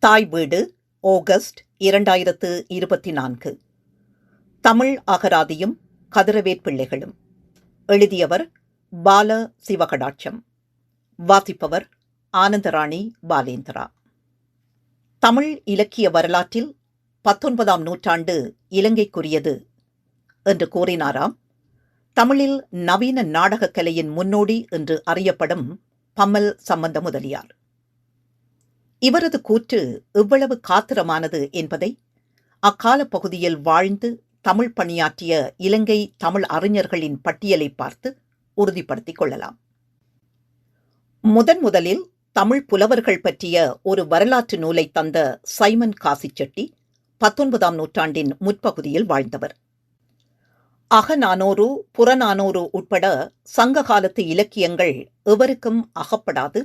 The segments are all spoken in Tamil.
தாய் வீடு ஆகஸ்ட் இரண்டாயிரத்து இருபத்தி நான்கு. தமிழ் அகராதியும் கதிரவேற்பிள்ளைகளும் எழுதியவர் பால சிவகடாட்சம். வாசிப்பவர் ஆனந்தராணி பாலேந்திரா. தமிழ் இலக்கிய வரலாற்றில் பத்தொன்பதாம் நூற்றாண்டு இலங்கைக்குரியது என்று கூறினாராம் தமிழில் நவீன நாடகக் கலையின் முன்னோடி என்று அறியப்படும் பம்மல் சம்பந்த முதலியார் இவரது கூற்று எவ்வளவு காத்திரமானது என்பதை அக்கால பகுதியில் வாழ்ந்து தமிழ் பணியாற்றிய இலங்கை தமிழ் அறிஞர்களின் பட்டியலை பார்த்து உறுதிப்படுத்திக் கொள்ளலாம். முதன் முதலில் தமிழ் புலவர்கள் பற்றிய ஒரு வரலாற்று நூலை தந்த சைமன் காசிச்செட்டி பத்தொன்பதாம் நூற்றாண்டின் முற்பகுதியில் வாழ்ந்தவர். அகநானோரு புறநானோரு உட்பட சங்க காலத்து இலக்கியங்கள் எவருக்கும் அகப்படாது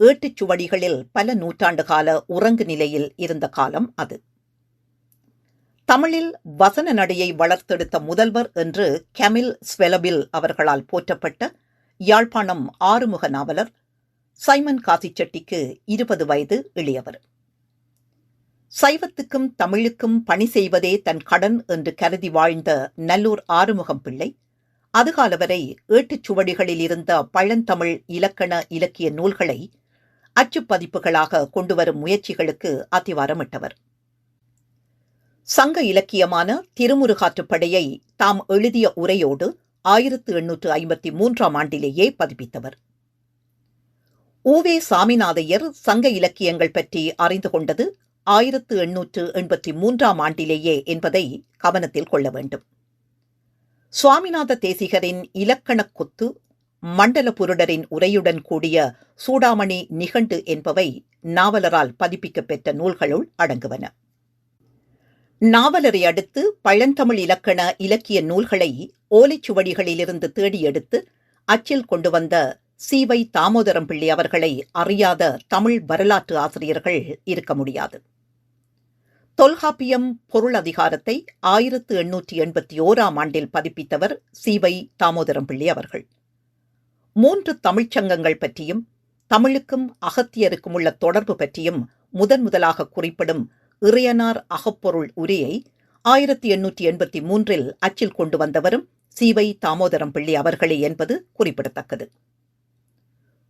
ஏட்டுச் சுவடிகளில் பல நூற்றாண்டு கால உறங்கு நிலையில் இருந்த காலம் அது. தமிழில் வசன நடையை வளர்த்தெடுத்த முதல்வர் என்று கெமில் ஸ்வெலபில் அவர்களால் போற்றப்பட்ட யாழ்ப்பாணம் ஆறுமுக நாவலர் சைமன் காசிச்செட்டிக்கு இருபது வயது இளையவர். சைவத்துக்கும் தமிழுக்கும் பணி செய்வதே தன் கடன் என்று கருதி வாழ்ந்த நல்லூர் ஆறுமுகம் பிள்ளை அதுகால வரை ஏட்டுச் சுவடிகளில் இருந்த பழந்தமிழ் இலக்கண இலக்கிய நூல்களை அச்சுப்பதிப்புகளாக கொண்டுவரும் முயற்சிகளுக்கு அத்திவாரமிட்டவர். சங்க இலக்கியமான திருமுருகாற்றுப்படையை தாம் எழுதிய உரையோடு ஆயிரத்து எண்ணூற்று ஐம்பத்தி மூன்றாம் ஆண்டிலேயே பதிப்பித்தவர். ஊவே சாமிநாதையர் சங்க இலக்கியங்கள் பற்றி அறிந்து கொண்டது ஆயிரத்து எண்ணூற்று எண்பத்தி மூன்றாம் ஆண்டிலேயே என்பதை கவனத்தில் கொள்ள வேண்டும். சுவாமிநாத தேசிகரின் இலக்கணக் கொத்து மண்டல புருடரின் உரையுடன் கூடிய சூடாமணி நிகண்டு என்பவை நாவலரால் பதிப்பிக்கப் பெற்ற நூல்களுள் அடங்குவன. நாவலரை அடுத்து பழந்தமிழ் இலக்கண இலக்கிய நூல்களை ஓலைச்சுவடிகளிலிருந்து தேடி எடுத்து அச்சில் கொண்டு வந்த சீவை தாமோதரம் பிள்ளை அவர்களை அறியாத தமிழ் வரலாற்று ஆசிரியர்கள் இருக்க முடியாது. தொல்காப்பியம் பொருள் அதிகாரத்தை ஆயிரத்து எண்ணூற்றி எண்பத்தி ஓராம் ஆண்டில் பதிப்பித்தவர் சீவை தாமோதரம் பிள்ளை அவர்கள். மூன்று தமிழ்ச்சங்கங்கள் பற்றியும் தமிழுக்கும் அகத்தியருக்கும் உள்ள தொடர்பு பற்றியும் முதன் முதலாக குறிப்பிடும் இறையனார் அகப்பொருள் உரையை ஆயிரத்தி எண்ணூற்றி எண்பத்தி மூன்றில் அச்சில் கொண்டு வந்தவரும் சீவை தாமோதரம் பிள்ளை அவர்களே என்பது குறிப்பிடத்தக்கது.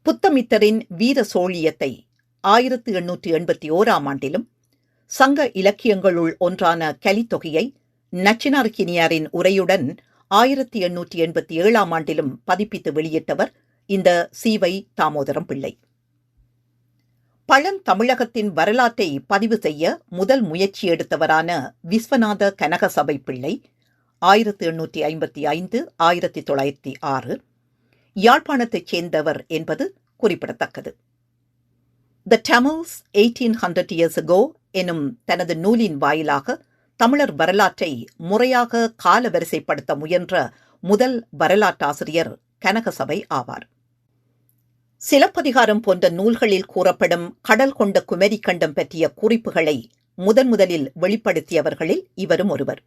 புத்தமித்தரின் வீர சோழியத்தை ஆயிரத்தி எண்ணூற்றி எண்பத்தி ஓராம் ஆண்டிலும் சங்க இலக்கியங்களுள் ஒன்றான கலித்தொகையை நச்சினார்கினியாரின் உரையுடன் ஆயிரத்தி எண்ணூற்றி எண்பத்தி ஏழாம் ஆண்டிலும் பதிப்பித்து வெளியிட்டவர் இந்த சீவை தாமோதரம் பிள்ளை. பழந்தமிழகத்தின் வரலாற்றை பதிவு செய்ய முதல் முயற்சி எடுத்தவரான விஸ்வநாத கனகசபை பிள்ளை ஆயிரத்தி எண்ணூற்றி ஐம்பத்தி ஐந்து ஆயிரத்தி தொள்ளாயிரத்தி ஆறு. யாழ்ப்பாணத்தைச் சேர்ந்தவர் என்பது குறிப்பிடத்தக்கது. The Tamils eighteen hundred years ago எனும் தனது நூலின் வாயிலாக தமிழர் வரலாற்றை முறையாக காலவரிசைப்படுத்த முயன்ற முதல் வரலாற்றாசிரியர் கனகசபை ஆவார். சிலப்பதிகாரம் போன்ற நூல்களில் கூறப்படும் கடல் கொண்ட குமரி கண்டம் பற்றிய குறிப்புகளை முதன் முதலில் வெளிப்படுத்தியவர்களில் இவரும் ஒருவர்.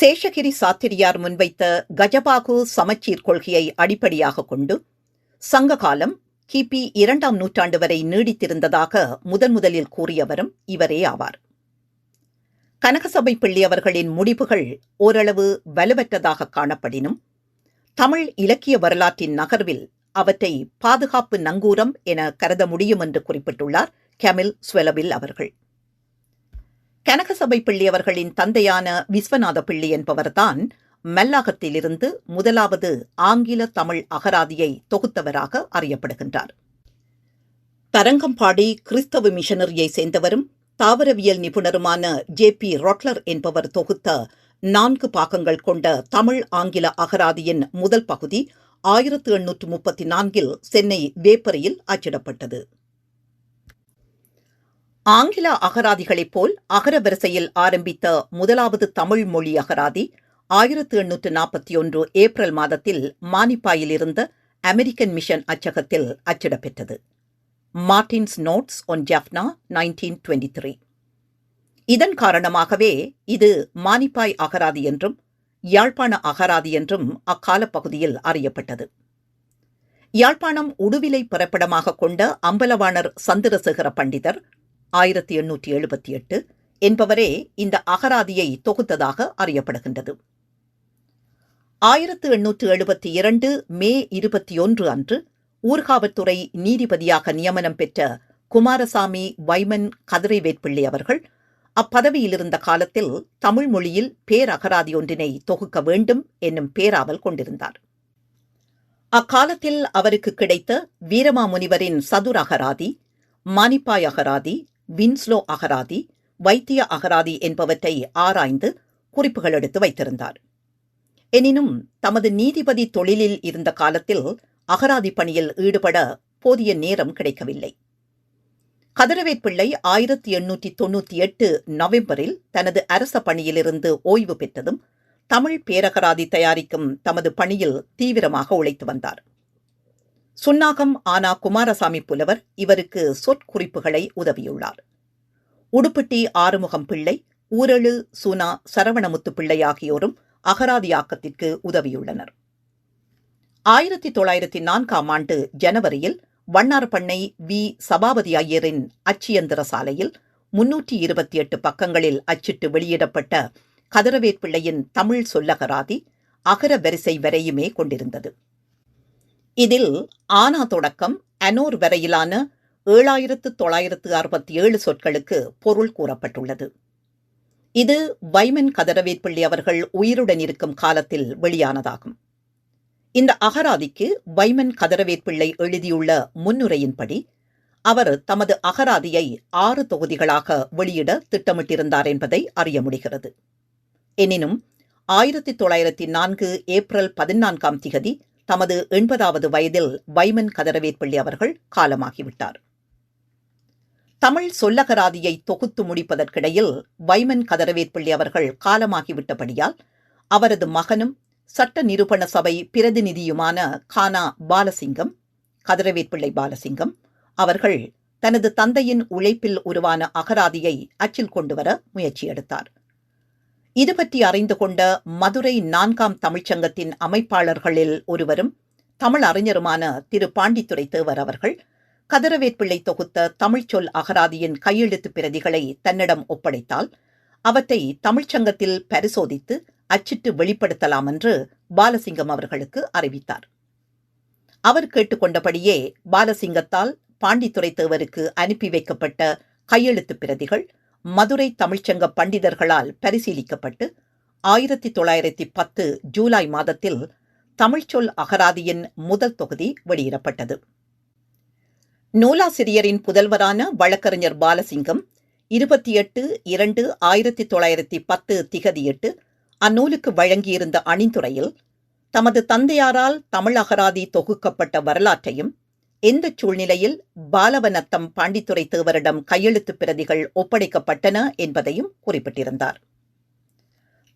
சேஷகிரி சாத்திரியார் முன்வைத்த கஜபாகு சமச்சீர் கொள்கையை அடிப்படையாக கொண்டு சங்ககாலம் கிபி இரண்டாம் நூற்றாண்டு வரை நீடித்திருந்ததாக முதன் முதலில் கூறியவரும் இவரே ஆவார். கனகசபை பிள்ளை அவர்களின் முடிவுகள் ஓரளவு வலுவற்றதாக காணப்படினும் தமிழ் இலக்கிய வரலாற்றின் நகர்வில் அவற்றை பாதுகாப்பு நங்கூரம் என கருத முடியும் என்று குறிப்பிட்டுள்ளார் கெமில் ஸ்வெலபில் அவர்கள். கனகசபை பிள்ளை அவர்களின் தந்தையான விஸ்வநாத பிள்ளை என்பவர்தான் மல்லாகத்திலிருந்து முதலாவது ஆங்கில தமிழ் அகராதியை தொகுத்தவராக அறியப்படுகின்றார். தரங்கம்பாடி கிறிஸ்தவ மிஷனரியை சேர்ந்தவரும் தாவரவியல் நிபுணருமான ஜே பி ரொட்லர் என்பவர் தொகுத்த நான்கு பாகங்கள் கொண்ட தமிழ் ஆங்கில அகராதியின் முதல் பகுதி ஆயிரத்து எண்ணூற்று முப்பத்தி நான்கில் சென்னை வேப்பரையில் அச்சிடப்பட்டது. ஆங்கில அகராதிகளைப் போல் அகர வரிசையில் ஆரம்பித்த முதலாவது தமிழ் மொழி அகராதி ஆயிரத்து எண்ணூற்று நாற்பத்தி ஒன்று ஏப்ரல் மாதத்தில் மானிப்பாயில் இருந்த அமெரிக்கன் மிஷன் அச்சகத்தில் அச்சிடப்பெற்றது. Martin's notes on Jaffna nineteen twenty three இதன் காரணமாகவே இது மானிப்பாய் அகராதி என்றும் யாழ்ப்பாண அகராதி என்றும் அக்கால பகுதியில் அறியப்பட்டது. யாழ்ப்பாணம் உடுவிலை பிறப்பிடமாக கொண்ட அம்பலவாணர் சந்திரசேகர பண்டிதர் ஆயிரத்தி எண்ணூற்றி எழுபத்தி எட்டு என்பவரே இந்த அகராதியை தொகுத்ததாக அறியப்படுகின்றது. ஆயிரத்து எண்ணூற்று எழுபத்தி இரண்டு மே இருபத்தி ஒன்று அன்று ஊர்காவல்துறை நீதிபதியாக நியமனம் பெற்ற குமாரசாமி வைமன் கதிரை வேட்பிள்ளை அவர்கள் அப்பதவியிலிருந்த காலத்தில் தமிழ் மொழியில் பேரகராதி ஒன்றினை தொகுக்க வேண்டும் என்னும் பேராவல் கொண்டிருந்தார். அக்காலத்தில் அவருக்கு கிடைத்த வீரமாமுனிவரின் சதுர் அகராதி மானிப்பாய் அகராதி வின்ஸ்லோ அகராதி வைத்திய அகராதி என்பவற்றை ஆராய்ந்து குறிப்புகள் எடுத்து வைத்திருந்தார். எனினும் தமது நீதிபதி தொழிலில் இருந்த காலத்தில் அகராதி பணியில் ஈடுபட போதிய நேரம் கிடைக்கவில்லை. கதிரவேற்பிள்ளை ஆயிரத்தி எண்ணூற்றி தொன்னூற்றி எட்டு நவம்பரில் தனது அரச பணியிலிருந்து ஓய்வு பெற்றதும் தமிழ் பேரகராதி தயாரிக்கும் தமது பணியில் தீவிரமாக உழைத்து வந்தார். சுன்னாகம் ஆனா குமாரசாமி புலவர் இவருக்கு சொற்குறிப்புகளை உதவியுள்ளார். உடுப்பட்டி ஆறுமுகம் பிள்ளை ஊரழு சுனா சரவணமுத்து பிள்ளை ஆகியோரும் அகராதியாக்கத்திற்கு உதவியுள்ளனர். ஆயிரத்தி தொள்ளாயிரத்தி நான்காம் ஆண்டு ஜனவரியில் வண்ணார்பண்ணை வி. சபாபதி ஐயரின் அச்சியந்திர சாலையில் முன்னூற்றி இருபத்தி எட்டு பக்கங்களில் அச்சிட்டு வெளியிடப்பட்ட கதிரவேற்பிள்ளையின் தமிழ் சொல்லகராதி அகர வரிசை வரையுமே கொண்டிருந்தது. இதில் ஆனா தொடக்கம் அனோர் வரையிலான ஏழாயிரத்து தொள்ளாயிரத்து அறுபத்தி ஏழு சொற்களுக்கு பொருள் கூறப்பட்டுள்ளது. இது வைமன் கதிரவேற்பிள்ளை அவர்கள் உயிருடன் இருக்கும் காலத்தில் வெளியானதாகும். இந்த அகராதிக்கு வைமன் கதிரவேற்பிள்ளை எழுதியுள்ள முன்னுரையின்படி அவர் தமது அகராதியை ஆறு தொகுதிகளாக வெளியிட திட்டமிட்டிருந்தார் என்பதை அறிய முடிகிறது. எனினும் ஆயிரத்தி தொள்ளாயிரத்தி நான்கு ஏப்ரல் பதினான்காம் திகதி தமது எண்பதாவது வயதில் வைமன் கதிரவேற்பிள்ளை அவர்கள் காலமாகிவிட்டார். தமிழ் சொல்லகராதியை தொகுத்து முடிப்பதற்கிடையில் வைமன் கதரவேற்பிள்ளை அவர்கள் காலமாகிவிட்டபடியால் அவரது மகனும் சட்ட நிரூபண சபை பிரதிநிதியுமான கானா பாலசிங்கம் கதிரவேற்பிள்ளை பாலசிங்கம் அவர்கள் தனது தந்தையின் உழைப்பில் உருவான அகராதியை அச்சில் கொண்டுவர முயற்சி எடுத்தார். இது பற்றி அறிந்து கொண்ட மதுரை நான்காம் தமிழ்ச்சங்கத்தின் அமைப்பாளர்களில் ஒருவரும் தமிழ் அறிஞருமான திரு. பாண்டித்துரை தேவர் அவர்கள் கதிரவேற்பிள்ளை தொகுத்த தமிழ்ச்சொல் அகராதியின் கையெழுத்து பிரதிகளை தன்னிடம் ஒப்படைத்தால் அவற்றை தமிழ்ச்சங்கத்தில் பரிசோதித்து அச்சிட்டு வெளிப்படுத்தலாம் என்று பாலசிங்கம் அவர்களுக்கு அறிவித்தார். அவர் கேட்டுக்கொண்டபடியே பாலசிங்கத்தால் பாண்டித்துரை தேவருக்கு அனுப்பி வைக்கப்பட்ட கையெழுத்து பிரதிகள் மதுரை தமிழ்ச்சங்க பண்டிதர்களால் பரிசீலிக்கப்பட்டு ஆயிரத்தி தொள்ளாயிரத்தி பத்து ஜூலை மாதத்தில் தமிழ்ச்சொல் அகராதியின் முதல் தொகுதி வெளியிடப்பட்டது. நூலாசிரியரின் புதல்வரான வழக்கறிஞர் பாலசிங்கம் இருபத்தி எட்டு இரண்டு ஆயிரத்தி தொள்ளாயிரத்தி பத்து திகதியிட்டு அந்நூலுக்கு வழங்கியிருந்த அணிந்துரையில் தமது தந்தையாரால் தமிழ் அகராதி தொகுக்கப்பட்ட வரலாற்றையும் எந்த சூழ்நிலையில் பாலவநத்தம் பாண்டித்துரை தேவரிடம் கையெழுத்து பிரதிகள் ஒப்படைக்கப்பட்டன என்பதையும் குறிப்பிட்டிருந்தார்.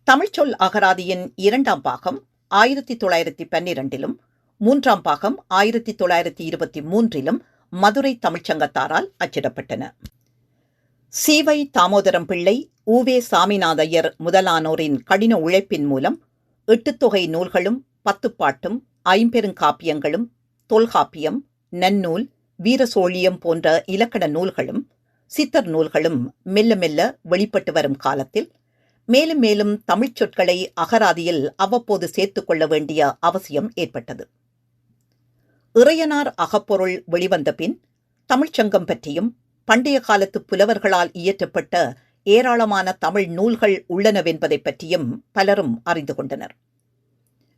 தமிழ்ச்சொல் அகராதியின் இரண்டாம் பாகம் ஆயிரத்தி தொள்ளாயிரத்தி பன்னிரண்டிலும் மூன்றாம் பாகம் ஆயிரத்தி தொள்ளாயிரத்தி இருபத்தி மூன்றிலும் மதுரை தமிழ்ச்சங்கத்தாரால் அச்சிடப்பட்டன. சீவை தாமோதரம் பிள்ளை ஊவே சாமிநாதையர் முதலானோரின் கடின உழைப்பின் மூலம் எட்டுத்தொகை நூல்களும் பத்துப்பாட்டும் ஐம்பெருங்காப்பியங்களும் தொல்காப்பியம் நன்னூல் வீரசோழியம் போன்ற இலக்கண நூல்களும் சித்தர் நூல்களும் மெல்ல மெல்ல வெளிப்பட்டு வரும் காலத்தில் மேலும் மேலும் தமிழ்ச் சொற்களை அகராதியில் அவ்வப்போது சேர்த்துக் கொள்ள வேண்டிய அவசியம் ஏற்பட்டது. இறையனார் அகப்பொருள் வெளிவந்த பின் தமிழ்ச்சங்கம் பற்றியும் பண்டைய காலத்து புலவர்களால் இயற்றப்பட்ட ஏராளமான தமிழ் நூல்கள் உள்ளனவென்பதை பற்றியும் பலரும் அறிந்து கொண்டனர்.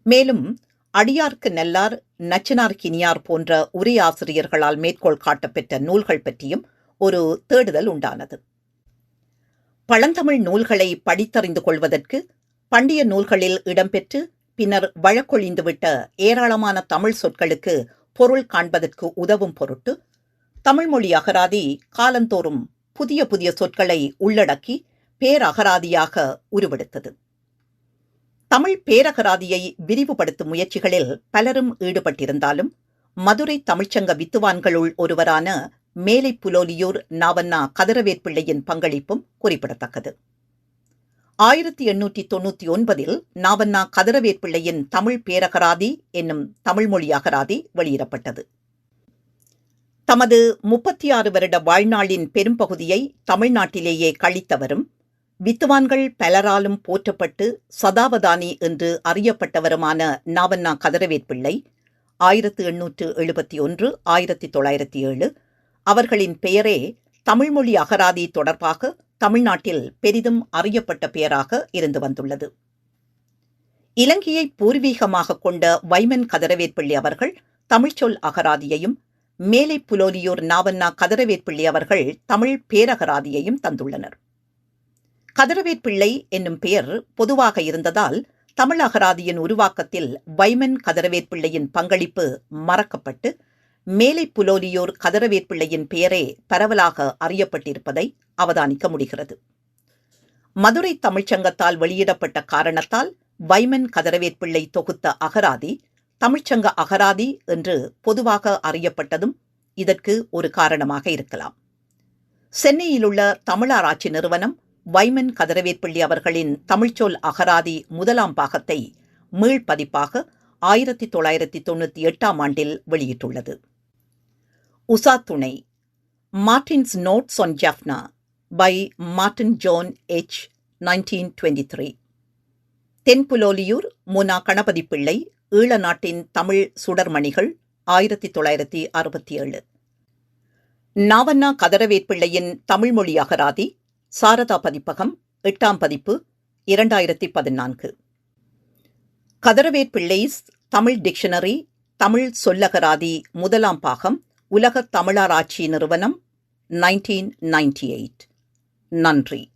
மேலும் அடியார்க்கு நல்லார் நச்சினார் கினியார் போன்ற உரையாசிரியர்களால் மேற்கோள் காட்டப்பெற்ற நூல்கள் பற்றியும் ஒரு தேடுதல் உண்டானது. பழந்தமிழ் நூல்களை படித்தறிந்து கொள்வதற்கு பண்டைய நூல்களில் இடம்பெற்று பின்னர் வழக்கொழிந்துவிட்ட ஏராளமான தமிழ் சொற்களுக்கு பொருள் காண்பதற்கு உதவும் பொருட்டு தமிழ்மொழி அகராதி காலந்தோறும் புதிய புதிய சொற்களை உள்ளடக்கி பேரகராதியாக உருவெடுத்தது. தமிழ் பேரகராதியை விரிவுபடுத்தும் முயற்சிகளில் பலரும் ஈடுபட்டிருந்தாலும் மதுரை தமிழ்ச்சங்க வித்துவான்களுள் ஒருவரான மேலை புலோலியூர் நாவண்ணா கதிரவேற்பிள்ளையின் பங்களிப்பும் குறிப்பிடத்தக்கது. ஆயிரத்தி எண்ணூற்றி தொண்ணூற்றி ஒன்பதில் நாவண்ணா கதிரவேற்பிள்ளையின் தமிழ் பேரகராதி என்னும் தமிழ்மொழி அகராதி வெளியிடப்பட்டது. தமது முப்பத்தி ஆறு வருட வாழ்நாளின் பெரும்பகுதியை தமிழ்நாட்டிலேயே கழித்தவரும் வித்துவான்கள் பலராலும் போற்றப்பட்டு சதாவதானி என்று அறியப்பட்டவருமான நாவண்ணா கதிரவேற்பிள்ளை ஆயிரத்து எண்ணூற்று எழுபத்தி ஒன்று ஆயிரத்தி தொள்ளாயிரத்தி ஏழு அவர்களின் பெயரே தமிழ்மொழி அகராதி தொடர்பாக தமிழ்நாட்டில் பெரிதும் அறியப்பட்ட பெயராக இருந்து வந்துள்ளது. இலங்கையை பூர்வீகமாக கொண்ட வைமன் கதிரவேற்பிள்ளை அவர்கள் தமிழ்ச்சொல் அகராதியையும் மேலை புலோலியூர் நாவண்ணா கதிரவேற்பிள்ளை அவர்கள் தமிழ் பேரகராதியையும் தந்துள்ளனர். கதிரவேற்பிள்ளை என்னும் பெயர் பொதுவாக இருந்ததால் தமிழ் அகராதியின் உருவாக்கத்தில் வைமன் கதிரவேற்பிள்ளையின் பங்களிப்பு மறக்கப்பட்டு மேலை புலோலியூர் கதிரவேற்பிள்ளையின் பெயரே பரவலாக அறியப்பட்டிருப்பதை அவதானிக்க முடிகிறது. மதுரை தமிழ்ச்சங்கத்தால் வெளியிடப்பட்ட காரணத்தால் வைமன் கதிரவேற்பிள்ளை தொகுத்த அகராதி தமிழ்ச்சங்க அகராதி என்று பொதுவாக அறியப்பட்டதும் இதற்கு ஒரு காரணமாக இருக்கலாம். சென்னையில் உள்ள தமிழாராய்ச்சி நிறுவனம் வைமன் கதிரவேற்பள்ளி அவர்களின் தமிழ்ச்சொல் அகராதி முதலாம் பாகத்தை மீள்பதிப்பாக ஆயிரத்தி தொள்ளாயிரத்தி தொண்ணூற்றி எட்டாம் ஆண்டில் வெளியிட்டுள்ளது. உசா துணை Martin's notes on Jaffna by Martin John H nineteen twenty three. Thenpuloliyur முனா Ganapathi Pillai ஈழ நாட்டின் தமிழ் சுடர்மணிகள் ஆயிரத்தி தொள்ளாயிரத்தி அறுபத்தி ஏழு நாவண்ணா கதரவேற்பிள்ளையின் தமிழ்மொழி அகராதி சாரதா பதிப்பகம் எட்டாம் பதிப்பு இரண்டாயிரத்தி பதினான்கு. கதரவேற்பிள்ளைஸ் தமிழ் டிக்ஷனரி தமிழ் சொல்லகராதி முதலாம் பாகம் உலகத் தமிழராட்சி நிறுவனம் நைன்டீன் நைன்டி எயிட். நன்றி.